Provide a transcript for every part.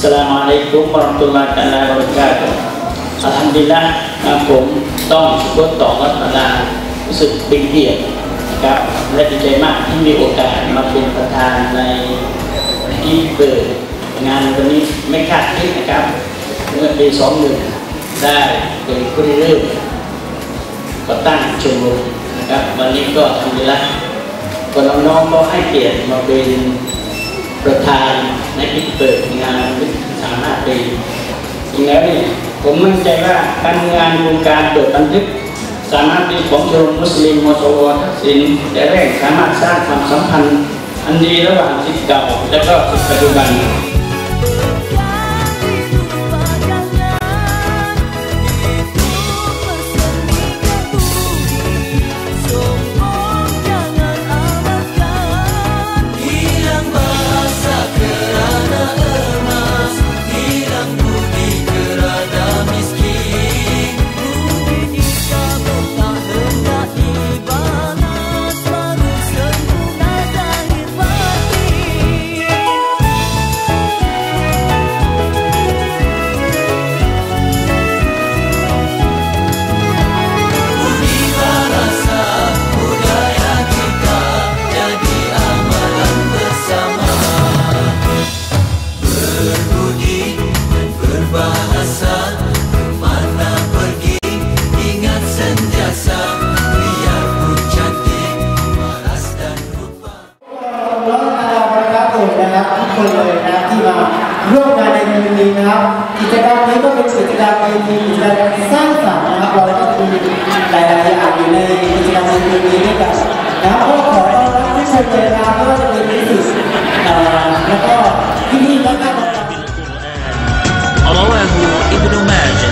Assalamualaikum warahmatullahi wabarakatuh อัลฮัมดุลิลละผมต้องทดต่อวัดนารู้สึกเป็นเกียรตินะครับและดีใจมากที่มีโอกาสมาเป็นประธานในที่เปิดงานวันนี้ไม่คาดคิดนะครับเมื่อปีสองหนึ่งได้เป็นผู้ริเริ่มก่อตั้งชมรมนะครับวันนี้ก็ทำดีละคนน้องๆก็ให้เกียรติมาเป็นประธาน ในพิธีเปิดงานสามห้าปีจริงแล้วเนี่ยผมมั่นใจว่าการงานวงการเปิดบันทึกสามารถเป็นของชมมมุสลิมมอสวทักษิณแต่แรกสามารถสร้างความสัมพันธ์ อันดีระหว่างสิทธิ์เก่าและก็สิทธิ์ปัจจุบัน เป็นกิจกรรมในทีกิจกรรมสร้างสรรค์นะครับเราก็มีหลายๆอย่างอยู่ในกิจกรรมในวันนี้ด้วยกันนะครับก็ขอต้อนรับทุกคนเลยนะครับไม่ว่าจะเป็นนิสิตเอ่อแล้วก็พี่ๆนักการเมือง رواه ابن ماجه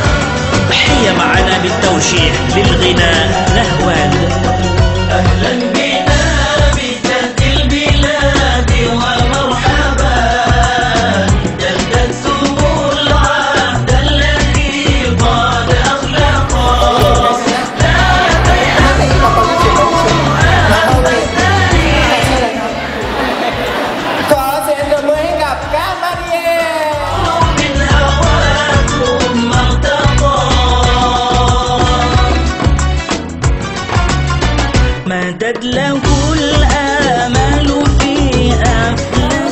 حي معنا بالتوشيح بالغناء نهوان مدد له الآمال في أفلاك